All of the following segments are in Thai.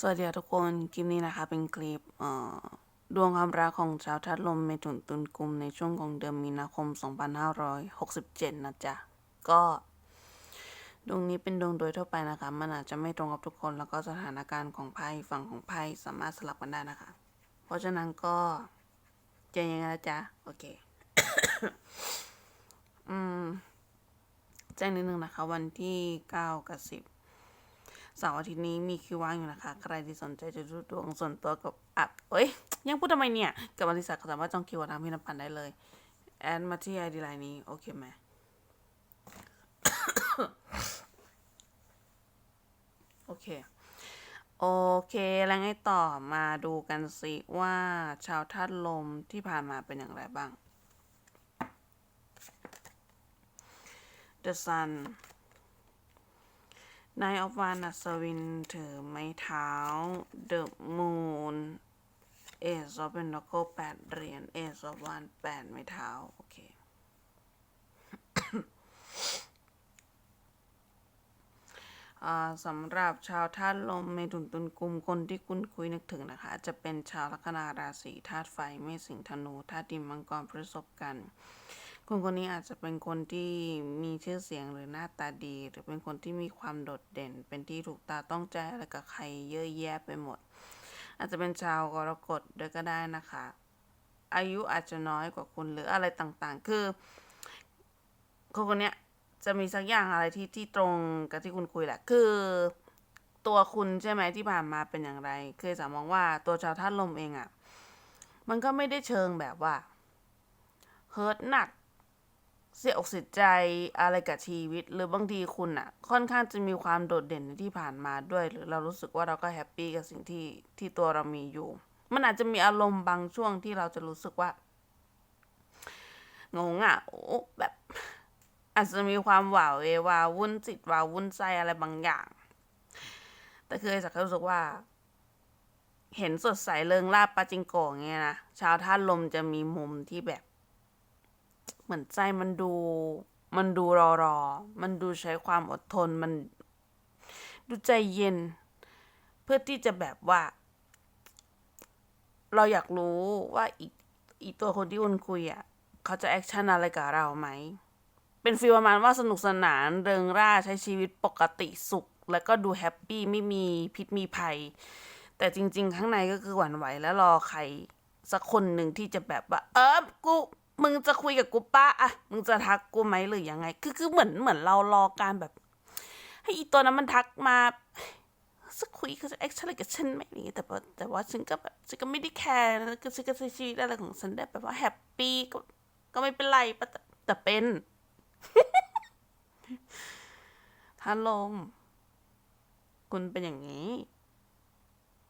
สวัสดีทุกคนคลิปนี้นะคะเป็นคลิปดวงความรักของชาวธาตุลมเมถุนตุลกุมในช่วงของเดือนมีนาคม 2567 นะจ๊ะ ก็ดวงนี้เป็นดวงโดยทั่วไปนะคะ มันอาจจะไม่ตรงกับทุกคน แล้วก็สถานการณ์ของไพ่ฝั่งของไพ่สามารถสลับกันได้นะคะ เพราะฉะนั้นก็เจอยังไงนะจ๊ะ โอเค อืมแจ้งนิดนึงนะคะ วันที่ 9 กับ 10 เสาร์อาทิตย์นี้มีคิวว่างอยู่นะคะ ใครที่สนใจจะดูดวงส่วนตัวกับอัดเอ้ย ยังพูดทำไมเนี่ย กับบริษัทก็สามารถจองคิวกับทางพี่นพันธ์ได้เลย แอดมาที่ไอดีไลน์นี้ โอเคไหมโอเค โอเค แล้วไงต่อมาดูกันสิว่าชาวธาตุลมที่ผ่านมาเป็นอย่างไรบ้าง The Sun Nine of Wands อัศวินถือไม้เท้า The Moon Ace of Pentacles แปดเหรียญ Ace of Wands แปดไม้เท้า โอเค สำหรับชาวธาตุลมเมถุนตุลกุมคนที่คุณคุยนึกถึงนะคะ จะเป็นชาวลัคนาราศีธาตุไฟ เมษสิงห์ธนูธาตุดินมังกรพฤษภกัน คนคนนี้อาจจะเป็นคนที่มีชื่อเสียงหรือหน้าตาดี หรือเป็นคนที่มีความโดดเด่น เป็นที่ถูกตาต้องใจอะไรกับใครเยอะแยะไปหมด อาจจะเป็นชาวกรกฎด้วยก็ได้นะคะ อายุอาจจะน้อยกว่าคุณหรืออะไรต่างๆ คือ คนคนนี้จะมีสักอย่างอะไรที่ที่ตรงกับที่คุณคุยแหละ คือ ตัวคุณใช่ไหมที่ผ่านมาเป็นอย่างไร คือจะมองว่าตัวชาวธาตุลมเองอะ่ะ มันก็ไม่ได้เชิงแบบว่าเฮิร์ตหนัก เสียอกเสียใจอะไรกับชีวิต หรือบางทีคุณอะค่อนข้างจะมีความโดดเด่นในที่ผ่านมาด้วย หรือเรารู้สึกว่าเราก็แฮปปี้กับสิ่งที่ที่ตัวเรามีอยู่ มันอาจจะมีอารมณ์บางช่วงที่เราจะรู้สึกว่างงอะโอ้แบบอาจจะมีความหวาเววาวุ่นจิตวาวุ่นใจอะไรบางอย่าง แต่คือไอ้สักรู้สึกว่า เห็นสดใสเริงร่าปาจิงโกะเงี้ยนะชาวท่าตุลมจะมีมุมที่แบบ เหมือนใจมันดู มันดูรอรอ มันดูใช้ความอดทน มันดูใจเย็น เพื่อที่จะแบบว่า เราอยากรู้ว่าอีกอีตัวคนที่คุณคุยอะ เขาจะแอคชั่นอะไรกับเราไหม เป็นฟีลประมาณว่าสนุกสนานเริงร่าใช้ชีวิตปกติสุข แล้วก็ดูแฮปปี้ไม่มีพิษมีภัย แต่จริง ๆ ข้างในก็คือหวั่นไหวแล้วรอใครสักคนหนึ่งที่จะแบบว่า เออกู มึงจะคุยกับกูป้าอะมึงจะทักกูไหมหรือยังไง คือคือเหมือนเหมือนเรารอการแบบ ให้อีตัวนั้นมันทักมาสักคุยเขาจะแอคชั่นอะไรกับฉันไหมอย่างเงี้ยแต่ว่าแต่ว่าฉันก็แบบฉันก็ไม่ได้แคร์นะก็ฉันก็ใช้ชีวิตอะไรของฉันได้แบบว่าแฮปปี้ก็ก็ไม่เป็นไรปะแต่แต่เป็นท่านลม คุณเป็นอย่างนี้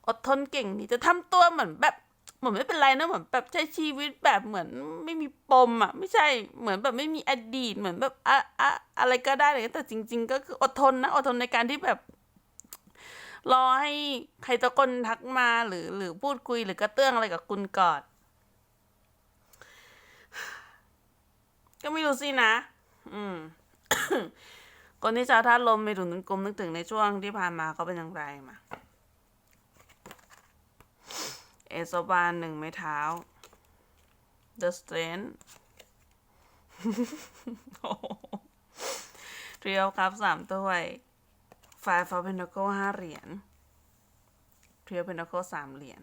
อดทนเก่งนี่จะทำตัวเหมือนแบบ เหมือนไม่เป็นไรนะเหมือนแบบใช้ชีวิตแบบเหมือนไม่มีปมอะ ไม่ใช่เหมือนแบบไม่มีอดีตเหมือนแบบอะอะอะไรก็ได้เลยแต่จริง ๆ ก็คืออดทนนะอดทนในการที่แบบ รอให้ใครตะกคนทักมาหรือ หรือพูดคุยหรือกระเตื้องอะไรกับคุณก่อนก็ไม่รู้สินะ อืม คนที่ชาวธาตุลมไม่ถึงถึงกลมนึกถึงในช่วงที่ผ่านมาเขาเป็นอย่างไรมา เอโซบานหนึ่งไม้เท้า The Strength เรียวครับสามถ้วย Five of Pentacles ห้าเหรียญ Trio Pentacles สามเหรียญ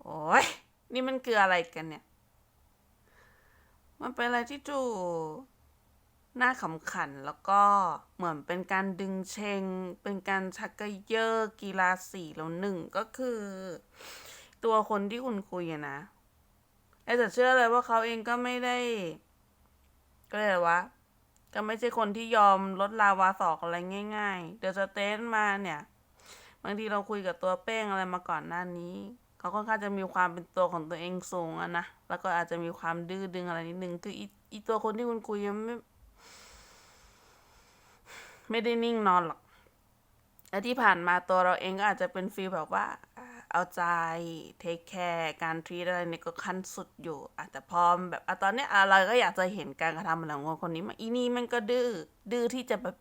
โอ้ย นี่มันคืออะไรกันเนี่ย มันเป็นอะไรที่จู น้าขำขันแล้วก็เหมือนเป็นการดึงเชง เป็นการชักกระเยอะกีฬาสีแล้วหนึ่งก็คือ ตัวคนที่คุณคุยอะนะไอ้แต่เชื่อเลยว่าเขาเองก็ไม่ได้ ก็เลยกว่าก็ไม่ใช่คนที่ยอมลดลาวาสอกอะไรง่าย ๆ เดี๋ยวสเตนมาเนี่ย บางทีเราคุยกับตัวเป้งอะไรมาก่อนหน้านี้เขาค่อนข้างจะมีความเป็นตัวของตัวเองสูงอะนะ แล้วก็อาจจะมีความดื้อดึงอะไรนิดนึง คืออีอีตัวคนที่คุณคุยยังไม่ ไม่ได้นิ่งนอนหรอกและที่ผ่านมาตัวเราเองก็อาจจะเป็นฟีลแบบว่า เอาใจเทคแคร์การทรีอะไรเนี่ยก็ขั้นสุดอยู่ อาจจะพร้อมแบบอะตอนนี้อะเราก็อยากจะเห็นการกระทำของคนคนนี้มาอีนี่มันก็ดื้อดื้อที่จะแบบ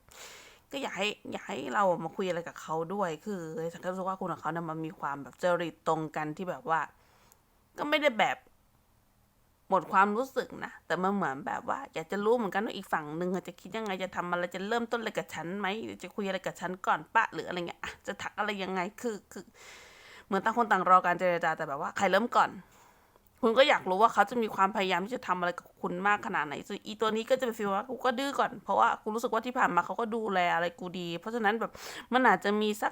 ก็อยากให้อยากให้เรามาคุยอะไรกับเขาด้วย คือฉันก็รู้สึกว่าคุณกับเขาเนี่ยมันมีความแบบจริตตรงกันที่แบบว่า ก็ไม่ได้แบบ หมดความรู้สึกนะ แต่มันเหมือนแบบว่า อยากจะรู้เหมือนกันว่าอีกฝั่งหนึ่งจะคิดยังไงจะทำอะไรจะเริ่มต้นอะไรกับฉันไหมหรือจะคุยอะไรกับฉันก่อนปะหรืออะไรเงี้ยจะทักอะไรยังไงคือคือ เหมือนต่างคนต่างรอการเจรจาแต่แบบว่าใครเริ่มก่อน คุณก็อยากรู้ว่าเขาจะมีความพยายามที่จะทำอะไรกับคุณมากขนาดไหนซึ่งอีตัวนี้ก็จะเป็นฟีลว่ากูก็ดื้อก่อนเพราะว่ากูรู้สึกว่าที่ผ่านมาเขาก็ดูแลอะไรกูดี เพราะฉะนั้นแบบมันอาจจะมีสัก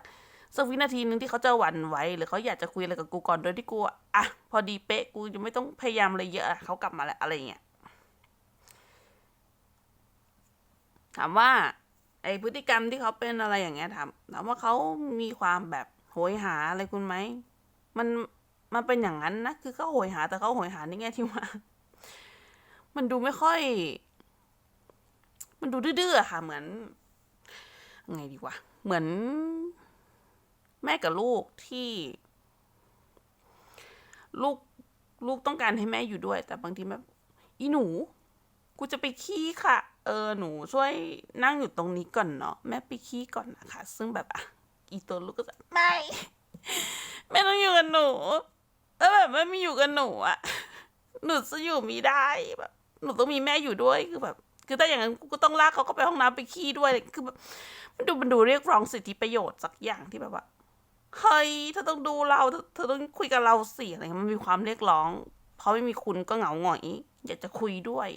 สักวินาทีหนึ่งที่เขาจะหวั่นไหวหรือเขาอยากจะคุยอะไรกับกูก่อนโดยที่กูอะพอดีเป๊ะกูจะไม่ต้องพยายามอะไรเยอะเขากลับมาแล้วอะไรเงี้ยถามว่าไอพฤติกรรมที่เขาเป็นอะไรอย่างเงี้ยถามถามว่าเขามีความแบบโหยหาอะไรคุณไหมมันมันเป็นอย่างนั้นนะคือเขาโหยหาแต่เขาโหยหาในแง่ที่ว่า มันดูไม่ค่อย มันดูดื้อๆค่ะ เหมือนไงดีวะเหมือน แม่กับลูกที่ ลูกลูกต้องการให้แม่อยู่ด้วย แต่บางทีแม่อีหนู กูจะไปขี้ค่ะ เออหนูช่วยนั่งอยู่ตรงนี้ก่อนเนาะแม่ไปขี้ก่อนนะคะ ซึ่งแบบอะอีตัวลูกก็จะไม่แม่ต้องอยู่กับหนูแล้วแบบแม่ไม่อยู่กับหนูอะหนูจะอยู่ไม่ได้แบบหนูต้องมีแม่อยู่ด้วยคือแบบ คือถ้าอย่างนั้นกูก็ต้องลากเขาก็ไปห้องน้ำไปขี้ด้วยคือแบบมันดูมันดูเรียกร้องสิทธิประโยชน์สักอย่างที่แบบว่า เฮ้ยเธอต้องดูเราเธอเธอต้องคุยกับเราสิอะไรมันมีความเรียกร้อง เพราะไม่มีคุณก็เหงาหงอย อยากจะคุยด้วย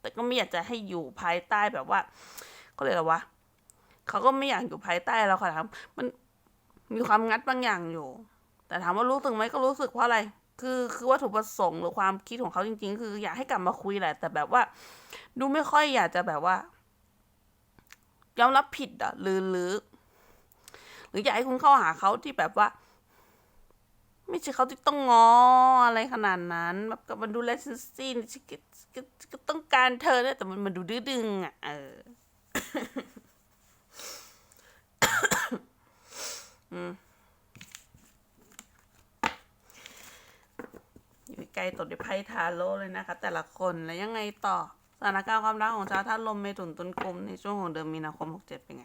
แต่ก็ไม่อยากจะให้อยู่ภายใต้แบบว่าเขาเรียกอะไรวะเขาก็ไม่อยากอยู่ภายใต้เราค่ะครับมันมีความงัดบางอย่างอยู่ แต่ถามว่ารู้สึกไหมก็รู้สึกเพราะอะไร คือคือวัตถุประสงค์หรือความคิดของเขาจริง ๆ คืออยากให้กลับมาคุยแหละ แต่แบบว่า ดูไม่ค่อยอยากจะแบบว่ายอมรับผิดอะหรือหรือ หรืออยากให้คุณเข้าหาเขาที่แบบว่า ไม่ใช่เขาที่ต้องงออะไรขนาดนั้น แบบกับมันดูแลฉันสิ้นก็ต้องการเธอเนี่ยแต่มันมันดูดื้อดึงอะเอออยู่ใกลตดด้ไพ่ทาโร่เลยนะคะ แต่ละคนแล้วยังไงต่อสถานการณ์ความรักของชาวท่านลมเมถุนตุลกลมในช่วงของเดือนมีนาคม 67 เป็นไง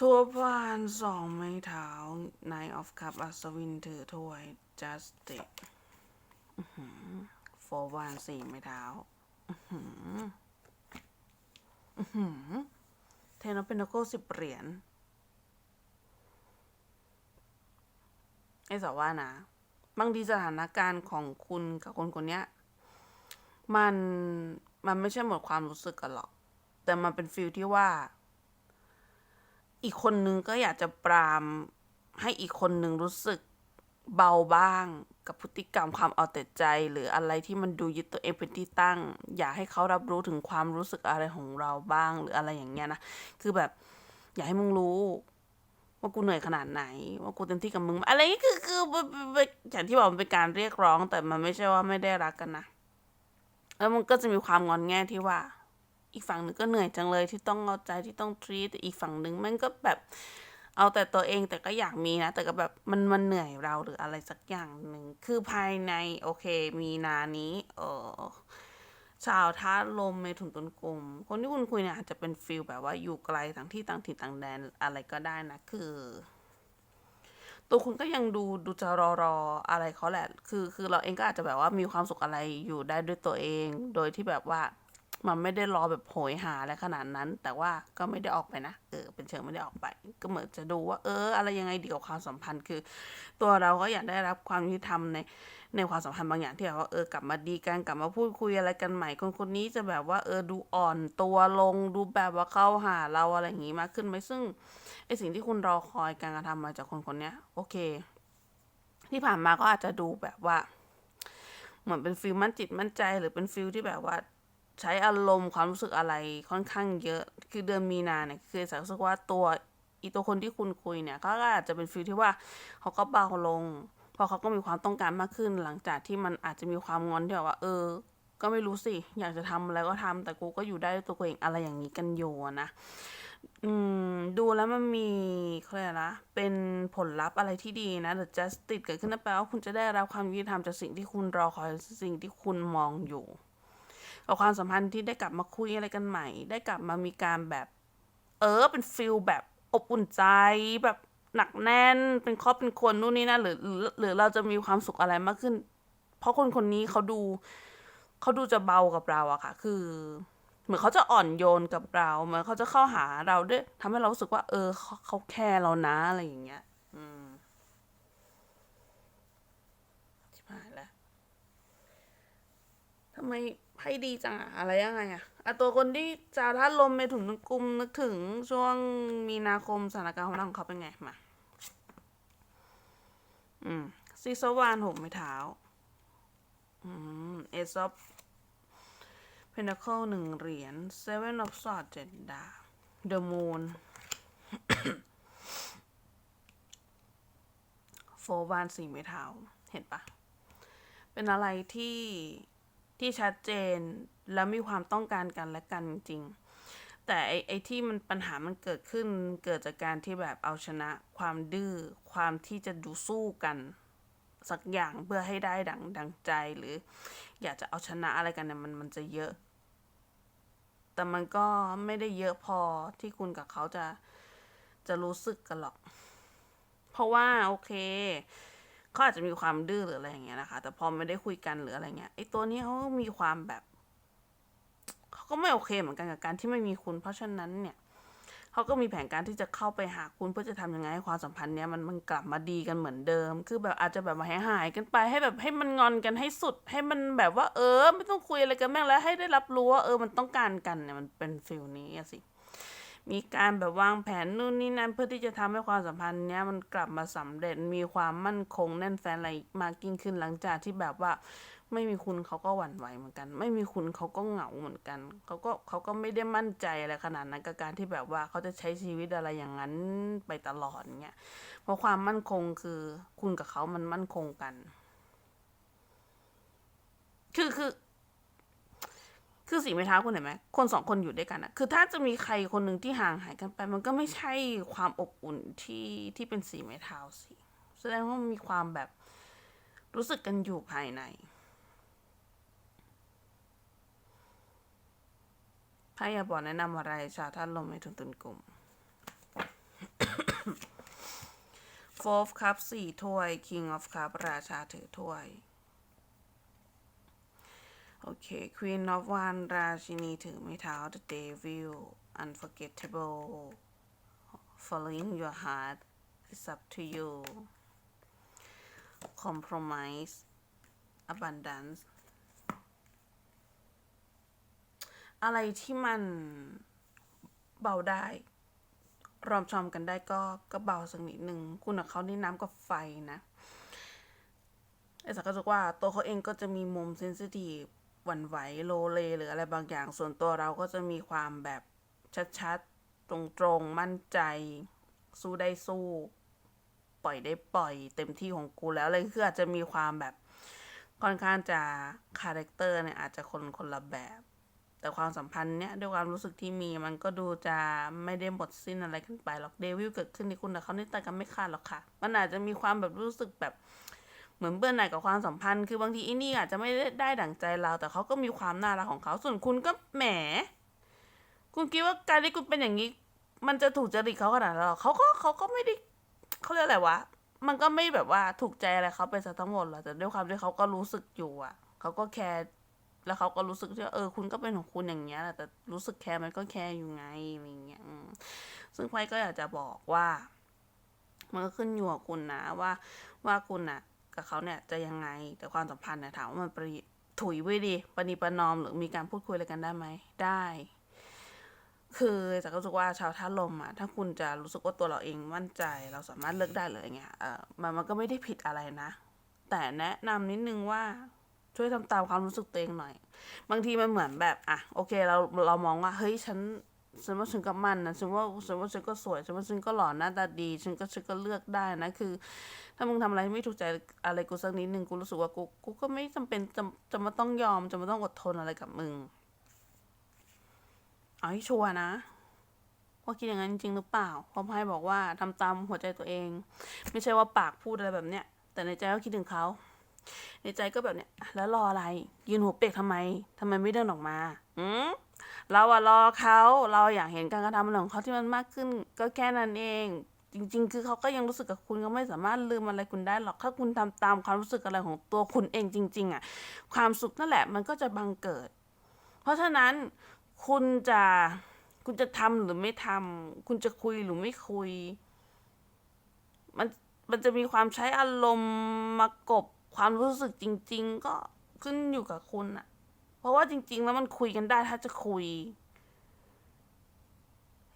ทั่วพานสองไม้เท้า Nine of Cup อัศวินถือถ้วย Justice โฟวานสี่ไม้เท้าเทนอเป็นโกสิบเหรียญไอ้สาวว่านะ บางทีสถานการณ์ของคุณกับคนคนนี้มัน มันไม่ใช่หมดความรู้สึกกันหรอก แต่มันเป็นฟิลที่ว่า อีกคนนึงก็อยากจะปรามให้อีกคนนึงรู้สึกเบาบ้างกับพฤติกรรมความเอาแต่ใจ หรืออะไรที่มันดูยึดตัวเองเป็นที่ตั้ง อยากให้เขารับรู้ถึงความรู้สึกอะไรของเราบ้างหรืออะไรอย่างเงี้ยนะคือแบบ อยากให้มึงรู้ ว่ากูเหนื่อยขนาดไหน ว่ากูเต็มที่กับมึง อะไรนี่คือคืออย่างที่บอกมันเป็นการเรียกร้อง แต่มันไม่ใช่ว่าไม่ได้รักกันนะแล้วมันก็จะมีความงอนแง่ที่ว่า อีกฝั่งหนึ่งก็เหนื่อยจังเลยที่ต้องเอาใจที่ต้องทรีตอีกฝั่งหนึ่งมันก็แบบเอาแต่ตัวเองแต่ก็อยากมีนะ แต่ก็แบบมันมันเหนื่อยเราหรืออะไรสักอย่างหนึ่งคือภายในโอเค มีนานี้ เออชาวท่าลมในถุนตุนกลม คนที่คุณคุยเนี่ยอาจจะเป็นฟิลแบบว่าอยู่ไกลต่างที่ต่างถิ่นต่างแดนอะไรก็ได้นะ คือ ตัวคุณก็ยังดูดูจะรอรออะไรเขาแหละ คือ คือเราเองก็อาจจะแบบว่ามีความสุขอะไรอยู่ได้ด้วยตัวเอง โดยที่แบบว่า มันไม่ได้รอแบบโหยหาอะไรขนาดนั้น แต่ว่าก็ไม่ได้ออกไปนะเออเป็นเชิงไม่ได้ออกไป ก็เหมือนจะดูว่า เออ อะไรยังไงดีกับความสัมพันธ์คือ ตัวเราก็อยากได้รับความยุติธรรมในในความสัมพันธ์บางอย่างที่แบบว่าเออกลับมาดีกันกลับมาพูดคุยอะไรกันใหม่คนคนนี้จะแบบว่าเออดูอ่อนตัวลงดูแบบว่าเข้าหาเราอะไรอย่างงี้มากขึ้นไหมซึ่งไอสิ่งที่คุณรอคอยการกระทำมาจากคนคนนี้โอเค ที่ผ่านมาก็อาจจะดูแบบว่า เหมือนเป็นฟิลมั่นจิตมั่นใจหรือเป็นฟิลที่แบบว่า ใช้อารมณ์ความรู้สึกอะไรค่อนข้างเยอะ คือเดือนมีนาเนี่ยคือสักรู้สึกว่าตัวอีตัวคนที่คุณคุยเนี่ยก็อาจจะเป็นฟิลที่ว่าเขาก็เบาลงพราะเขาก็มีความต้องการมากขึ้นหลังจากที่มันอาจจะมีความงอนที่แบบว่า เออ ก็ไม่รู้สิ อยากจะทำอะไรก็ทำแต่กูก็อยู่ได้ด้วยตัวเองอะไรอย่างนี้กันอยู่อะนะอืมดูแล้วมันมีเขาเรียกอะไรนะเป็นผลลัพธ์อะไรที่ดีนะ The Justice เกิดขึ้นนั่นแปลว่าคุณจะได้รับความยุติธรรมจากสิ่งที่คุณรอคอยสิ่งที่คุณมองอยู่ กับความสัมพันธ์ที่ได้กลับมาคุยอะไรกันใหม่ ได้กลับมามีการแบบ เออเป็นฟิลแบบอบอุ่นใจแบบหนักแน่นเป็นครอบเป็นคนนู่นนี่นั่นหรือหรือหรือเราจะมีความสุขอะไรมากขึ้น เพราะคนคนนี้เขาดูเขาดูจะเบากับเราอะค่ะ คือ เหมือนเขาจะอ่อนโยนกับเราเหมือนเขาจะเข้าหาเราด้วยทำให้เรารู้สึกว่า เออเขาเขาแคร์เรานะอะไรอย่างเงี้ย อืมชิบหายแล้วทำไม ไพ่ดีจังอะอะไรยังไงอะอะตัวคนที่จาท่านลมไปถึงกลุ่มนึกถึงช่วงมีนาคมสถานการณ์ของเขาเป็นไงมาอืมซีซวานหกไม้เท้าอืมเอซอฟเพน t เคิลหนึ่งเหรียญเซเว่นออฟสอดเจ็ดดาบเดอะมูนโฟวานสี่ไม้เท้าเห็นปะเป็นอะไรที่ ที่ชัดเจนแล้วมีความต้องการกันและกันจริง แต่ไอไอที่มันปัญหามันเกิดขึ้นเกิดจากการที่แบบเอาชนะ ความดื้อความที่จะดูสู้กันสักอย่างเพื่อให้ได้ดังดังใจหรือ อยากจะเอาชนะอะไรกันเนี่ยมันมันจะเยอะ แต่มันก็ไม่ได้เยอะพอที่คุณกับเขาจะจะรู้สึกกันหรอก เพราะว่าโอเค เขาอาจจะมีความดื้อหรืออะไรอย่างเงี้ยนะคะ แต่พอไม่ได้คุยกันหรืออะไรเงี้ยไอ้ตัวนี้เขาก็มีความแบบเขาก็ไม่โอเคเหมือนกันกับการที่ไม่มีคุณ เพราะฉะนั้นเนี่ยเขาก็มีแผนการที่จะเข้าไปหาคุณเพื่อจะทำยังไงให้ความสัมพันธ์เนี้ยมันมันกลับมาดีกันเหมือนเดิม คือแบบอาจจะแบบมาหายหายๆกันไปให้แบบให้มันงอนกันให้สุด ให้มันแบบว่าเออ ไม่ต้องคุยอะไรกันแม่งแล้วให้ได้รับรู้ว่าเออมันต้องการกันเนี่ยมันเป็นฟิลนี้สิ มีการแบบวางแผนนู่นนี่นั่นเพื่อที่จะทำให้ความสัมพันธ์เนี้ยมันกลับมาสำเร็จมีความมั่นคงแน่นแฟนอะไรมากยิ่งขึ้นหลังจากที่แบบว่า ไม่มีคุณเขาก็หวั่นไหวเหมือนกัน ไม่มีคุณเขาก็เหงาเหมือนกันเขาก็เขาก็ไม่ได้มั่นใจอะไรขนาดนั้นกับการที่แบบว่าเขาจะใช้ชีวิตอะไรอย่างนั้นไปตลอดเงี้ยเพราะความมั่นคงคือคุณกับเขามันมั่นคงกัน คือคือ คือสีไม้เท้าคุณเห็นไหมคนสองคนอยู่ด้วยกันอะคือถ้าจะมีใครคนหนึ่งที่ห่างหายกันไป มันก็ไม่ใช่ความอบอุ่นที่ที่เป็นสีไม้เท้าสิแสดงว่ามันมีความแบบรู้สึกกันอยู่ภายในไพ่อย่าบอกแนะนำอะไรชาท่านลมในทุนตุนกลุ่ม Fourth Cup สี่ถ้วย King of Cup ราชาถือถ้วย โอเค Queen of One ราชินีถือไม้เท้า The Devil Unforgettable Following your heart is up to you Compromise Abundance อะไรที่มันเบาได้ รอมชอมกันได้ก็ก็เบาสักนิดหนึ่งคุณกับเขานี่น้ำกับไฟนะไอ้สักก็จะว่าตัวเขาเองก็จะมีมุมเซนซิทีฟ หวั่นไหวโลเลหรืออะไรบางอย่าง ส่วนตัวเราก็จะมีความแบบชัดๆ ตรงๆ มั่นใจ สู้ได้สู้ ปล่อยได้ปล่อย เต็มที่ของกูแล้วอะไรคืออาจจะมีความแบบค่อนข้างจะคาแรคเตอร์เนี่ยอาจจะคนคนละแบบ แต่ความสัมพันธ์เนี่ยด้วยความรู้สึกที่มีมันก็ดูจะไม่ได้หมดสิ้นอะไรกันไปหรอกเดวิลเกิดขึ้นในคุณแต่เขาในี่ตากันไม่ขาดหรอกค่ะ มันอาจจะมีความแบบรู้สึกแบบ เหมือนเบื่อหน่ายกับความสัมพันธ์คือบางทีอีนี่อาจจะไม่ได้ดั่งใจเรา แต่เขาก็มีความน่ารักของเขาส่วนคุณก็แหม คุณคิดว่าการที่คุณเป็นอย่างนี้ มันจะถูกจริตเขาขนาดนั้นหรอเขาก็เขาก็ไม่ได้เขาเรียกอะไรวะมันก็ไม่แบบว่าถูกใจอะไรเขาไปซะทั้งหมดหรอกแต่ด้วยความที่เขาก็รู้สึกอยู่อะเขาก็แคร์แล้วเขาก็รู้สึกว่าเออคุณก็เป็นของคุณอย่างเงี้ยแหละแต่รู้สึกแคร์มันก็แคร์อยู่ไงอะไรเงี้ยซึ่งไพ่ก็อยากจะบอกว่า มันก็ขึ้นอยู่กับคุณนะว่าว่าคุณน่ะ กับเขาเนี่ยจะยังไงแต่ความสัมพันธ์เนี่ยถามว่ามันปริถุยไว้ดีปณีประนอมหรือมีการพูดคุยอะไรกันได้ไหมได้ คือจากรู้สึกว่าชาวท่าลมอะถ้าคุณจะรู้สึกว่าตัวเราเองมั่นใจเราสามารถเลือกได้เลยอย่างเงี้ยเออมันมันก็ไม่ได้ผิดอะไรนะ แต่แนะนำนิดนึงว่าช่วยทำตามความรู้สึกตัวเองหน่อย บางทีมันเหมือนแบบอะโอเคเราเรามองว่าเฮ้ยฉัน ฉันว่าฉันก็มั่นนะฉันว่าฉันว่าฉันก็สวยฉันว่าฉันก็หล่อหน้าตาดี ฉันก็ฉันก็เลือกได้นะคือ ถ้ามึงทำอะไรไม่ถูกใจอะไรกูสักนิดนึงกูรู้สึกว่ากูกูก็ไม่จำเป็นจะจะมาต้องยอมจะมาต้องอดทนอะไรกับมึงเอาให้ชัวร์นะว่าคิดอย่างนั้นจริงหรือเปล่าพราะไพ่บอกว่าทำตามหัวใจตัวเอง ไม่ใช่ว่าปากพูดอะไรแบบเนี้ยแต่ในใจก็คิดถึงเขาในใจก็แบบเนี้ยแล้วรออะไร ยืนหัวเปียกทำไมทำไมไม่เดินออกมาอืม เราอะรอเขาเราอยากเห็นการกระทำของเขาที่มันมากขึ้น ก็แค่นั้นเอง จริง ๆ คือเขาก็ยังรู้สึกกับคุณเขาไม่สามารถลืมอะไรคุณได้หรอกถ้าคุณทำตามความรู้สึกอะไรของตัวคุณเองจริง ๆอะความสุขนั่นแหละมันก็จะบังเกิด เพราะฉะนั้นคุณจะคุณจะทำหรือไม่ทำคุณจะคุยหรือไม่คุย มันมันจะมีความใช้อารมณ์มากบความรู้สึกจริง ๆ ก็ขึ้นอยู่กับคุณอะ เพราะว่าจริง ๆ แล้วมันคุยกันได้ถ้าจะคุย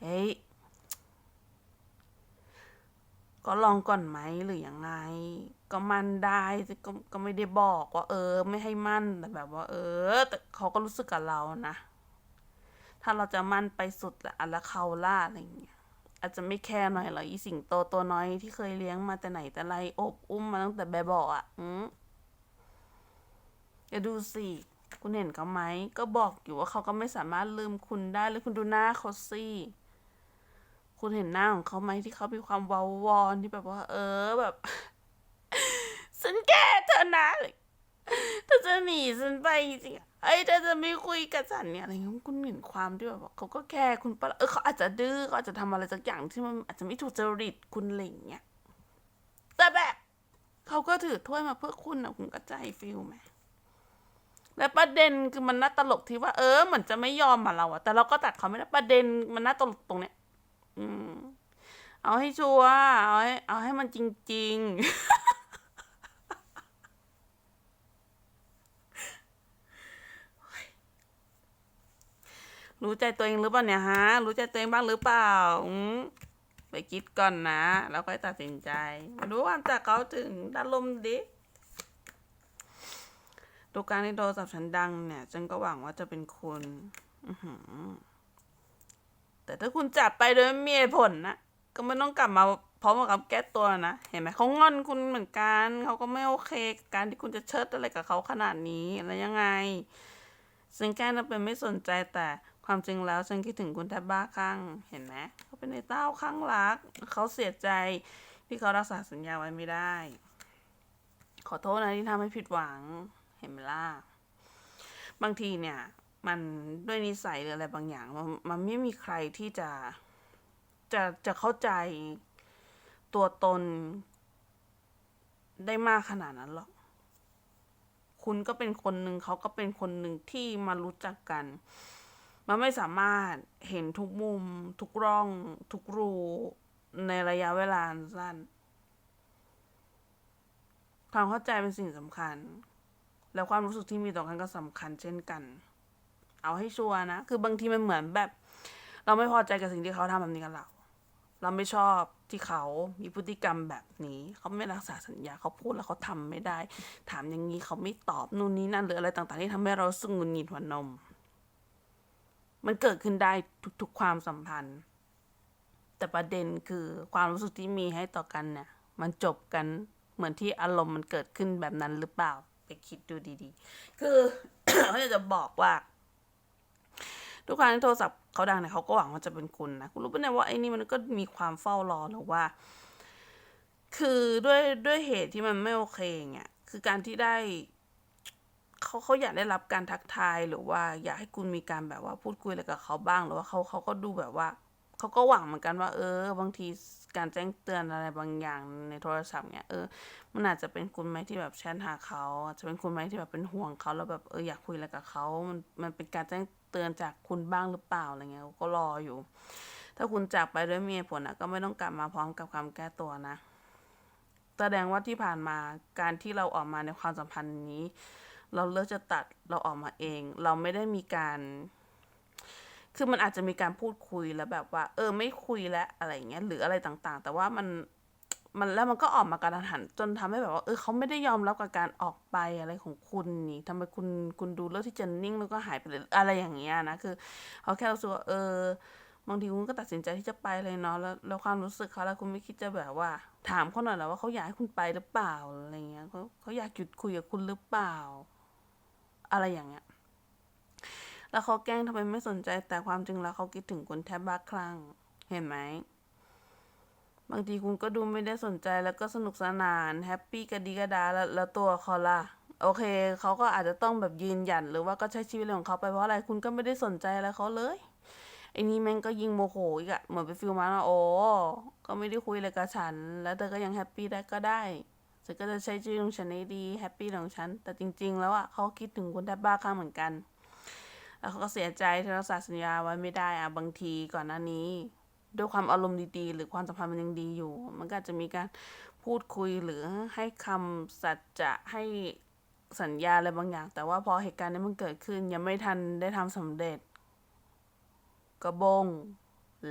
เฮ้ย ก็ลองก่อนไหมหรือยังไง ก็มันได้ก็ก็ไม่ได้บอกว่า เออ ไม่ให้มั่นแต่แบบว่า เออ แต่เขาก็รู้สึกกับเรานะ ถ้าเราจะมั่นไปสุดละอันละเขาล่าอะไรอย่างเงี้ยอาจจะไม่แค่หน่อยหรออีสิงโตตัวน้อยที่เคยเลี้ยงมาแต่ไหนแต่ไรอบอุ้มมาตั้งแต่แบบบาะอะ อืมอย่าดูสิ คุณเห็นเขาไหม ก็บอกอยู่ว่าเขาก็ไม่สามารถลืมคุณได้เลยคุณดูหน้าเขาสิคุณเห็นหน้าของเขาไหมที่เขามีความวาววอนที่แบบว่า เออแบบฉันแก่เธอนะเลยเธอจะหนีฉันไปจริงๆอะเอ้เธอจะไม่คุยกับฉันเนี่ยอะไรเงี้ยคุณเห็นความที่แบบเขาก็แคร์คุณปะล่ะเออเขาอาจจะดื้อเขาอาจจะทำอะไรสักอย่างที่มันอาจจะไม่ถูกจริตคุณอะไรอย่างเงี้ยแต่แบบเขาก็ถือถ้วยมาเพื่อคุณนะคุณก็ใจฟิลไหม และประเด็นคือมันน่าตลกที่ว่า เออเหมือนจะไม่ยอมมาเราอะแต่เราก็ตัดเขาไม่ได้ประเด็นมันน่าตลกตรงเนี้ย อืม เอาให้ชัวร์เอาให้เอาให้มันจริง ๆรู้ใจตัวเองหรือเปล่าเนี่ยฮะ รู้ใจตัวเองบ้างหรือเปล่าอืไปคิดก่อนนะ แล้วค่อยตัดสินใจมาดูว่าจากเขาถึงด้านลมณ์ ดิดูการที่โทรศัพท์ฉันดังเนี่ยฉันก็หวังว่าจะเป็นคุณแต่ถ้าคุณจับไปโดยไม่มีผลนะก็ไม่ต้องกลับมาพร้อมกับแก้ตัวนะ เห็นไหมเขางอนคุณเหมือนกันเขาก็ไม่โอเคการที่คุณจะเชิดอะไรกับเขาขนาดนี้แล้วยังไงฉันแค่นั้เป็นไม่สนใจแต่ความจริงแล้วฉันคิดถึงคุณแทบบ้าคลั่งเห็นไหมเขาเป็นในเต้าข้างรัก เขาเสียใจที่เขารักษาสัญญาไว้ไม่ได้ ขอโทษนะที่ทำให้ผิดหวัง เห็นไหมล่ะบางทีเนี่ย มันด้วยนิสัยหรืออะไรบางอย่าง มันมันไม่มีใครที่จะจะจะเข้าใจตัวตนได้มากขนาดนั้นหรอก คุณก็เป็นคนหนึ่งเขาก็เป็นคนหนึ่งที่มารู้จักกัน มันไม่สามารถเห็นทุกมุม ทุกร่อง ทุกรูในระยะเวลาสั้นความเข้าใจเป็นสิ่งสำคัญ แล้วความรู้สึกที่มีต่อกันก็สำคัญเช่นกัน เอาให้ชัวร์นะ คือบางทีมันเหมือนแบบ เราไม่พอใจกับสิ่งที่เขาทำแบบนี้กับเรา เราไม่ชอบที่เขามีพฤติกรรมแบบนี้ เขาไม่รักษาสัญญา เขาพูดแล้วเขาทำไม่ได้ ถามอย่างนี้เขาไม่ตอบนู่นนี่นั่นหรืออะไรต่างๆที่ทำให้เราสึ่งหงุนหงิดหัวนม มันเกิดขึ้นได้ทุกๆความสัมพันธ์ แต่ประเด็นคือความรู้สึกที่มีให้ต่อกันเนี่ย มันจบกันเหมือนที่อารมณ์มันเกิดขึ้นแบบนั้นหรือเปล่า ไปคิดดูดีๆ คือเขาอยากจะบอกว่า ทุกครั้งที่โทรศัพท์เขาดังเนี่ยเขาก็หวังว่าจะเป็นคุณนะ คุณรู้ปะเนี่ยว่าไอ้นี่มันก็มีความเฝ้ารอหรือว่า คือด้วยด้วยเหตุที่มันไม่โอเคเนี่ยคือการที่ได้เขาเขาอยากได้รับการทักทายหรือว่า อยากให้คุณมีการแบบว่าพูดคุยอะไรกับเขาบ้าง หรือว่าเขาเขาก็ดูแบบว่า เขาก็หวังเหมือนกันว่า เออ บางทีการแจ้งเตือนอะไรบางอย่างในโทรศัพท์เนี่ยเออมันอาจจะเป็นคุณไหมที่แบบแชทหาเขาอาจจะเป็นคุณไหมที่แบบเป็นห่วงเขาแล้วแบบเอออยากคุยอะไรกับเขามันมันเป็นการแจ้งเตือนจากคุณบ้างหรือเปล่าอะไรเงี้ยก็รออยู่ ถ้าคุณจากไปด้วยมีเหตุผลนะก็ไม่ต้องกลับมาพร้อมกับคำแก้ตัวนะ แสดงว่าที่ผ่านมาการที่เราออกมาในความสัมพันธ์นี้ เราเลือกจะตัดเราออกมาเอง เราไม่ได้มีการ คือมันอาจจะมีการพูดคุยแล้วแบบว่า เออไม่คุยแล้วอะไรเงี้ยหรืออะไรต่างๆ แต่ว่ามันมันแล้วมันก็ออกมากระทันหันจนทำให้แบบว่าเออเขาไม่ได้ยอมรับกับการออกไปอะไรของคุณนี่ทำไมคุณคุณดูเลือกที่จะนิ่งแล้วก็หายไปเลยอะไรอย่างเงี้ยนะคือเขาแค่รู้สึกว่าเออบางทีคุณก็ตัดสินใจที่จะไปเลยเนาะแล้วแล้วความรู้สึกเขาแล้วคุณไม่คิดจะแบบว่า ถามเขาหน่อยแล้วว่าเขาอยากให้คุณไปหรือเปล่าอะไรเงี้ยเขาเขาอยากหยุดคุยกับคุณหรือเปล่า อะไรอย่างเงี้ย แล้วเขาแกล้งทำไมไม่สนใจแต่ความจริงแล้วเขาคิดถึงคุณแทบบ้าคลั่งเห็นไหม บางทีคุณก็ดูไม่ได้สนใจแล้วก็สนุกสนานแฮปปี้กระดีกระดาแล้วแล้วตัวเขาล่ะโอเคเขาก็อาจจะต้องแบบยืนหยันหรือว่าก็ใช้ชีวิตของเขาไปเพราะอะไรคุณก็ไม่ได้สนใจอะไรเขาเลยไอ้นี่แม่งก็ยิงโมโหอีกอะเหมือนไปฟิลมาว่าโอ้ก็ไม่ได้คุยอะไรกับฉัน แล้วเธอก็ยังแฮปปี้ได้ก็ได้ฉันก็จะใช้ชีวิตของฉันให้ดีแฮปปี้ของฉัน แต่จริง ๆ แล้วอะเขาคิดถึงคุณแทบบ้าคลั่งเหมือนกัน แล้วเขาก็เสียใจที่รักษาสัญญาไว้ไม่ได้อะบางทีก่อนหน้านี้ ด้วยความอารมณ์ดีๆ หรือความสัมพันธ์มันยังดีอยู่ มันก็จะมีการพูดคุยหรือให้คำสัจจะให้สัญญาอะไรบางอย่าง แต่ว่าพอเหตุการณ์นี้มันเกิดขึ้น ยังไม่ทันได้ทำสำเร็จก็บง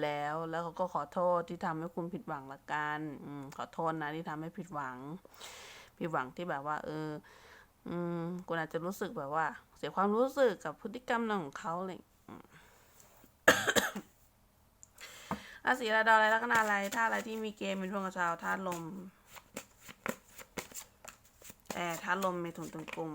แล้วแล้วเขาก็ขอโทษที่ทำให้คุณผิดหวังละกันอมขอโทษนะที่ทำให้ผิดหวัง ผิดหวังที่แบบว่า เออ อืมคุณอาจจะรู้สึกแบบว่า เสียความรู้สึกกับพฤติกรรมของเขาเลยราศีระดออะไรลัคนาอะไรถ้าอะไรที่มีเกณฑ์เป็นดวงกับชาวธาตุลมแอร์ธาตุลมเมถุนตุลกลุ่ม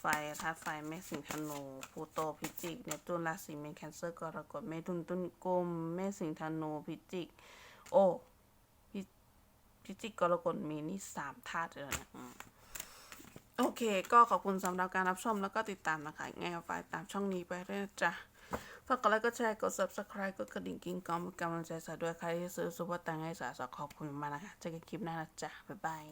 ไฟธาตุไฟเมษสิงธนูพูโตพิจิกเนปจูนราศีเมษแคนเซอร์กรกฎเมถุนตุลกลุ่มเมษสิงธนูพิจิก โอ้พิจิกกรกฎมีนี่สามธาตุเลยนะ โอเค ก็ขอบคุณสำหรับการรับชมแล้วก็ติดตามนะคะไงก็ฝากตามช่องนี้ไปด้วยนะจ๊ะฝากกดไลค์กดแชร์กด subscribe กดกระดิ่งกิ้งก้องเป็นกำลังใจสาด้วยใครที่ซื้อซุปเปอร์ตังให้สาสขอบคุณมากนะคะเจอกันคลิปหน้านะจ๊ะบ๊ายบาย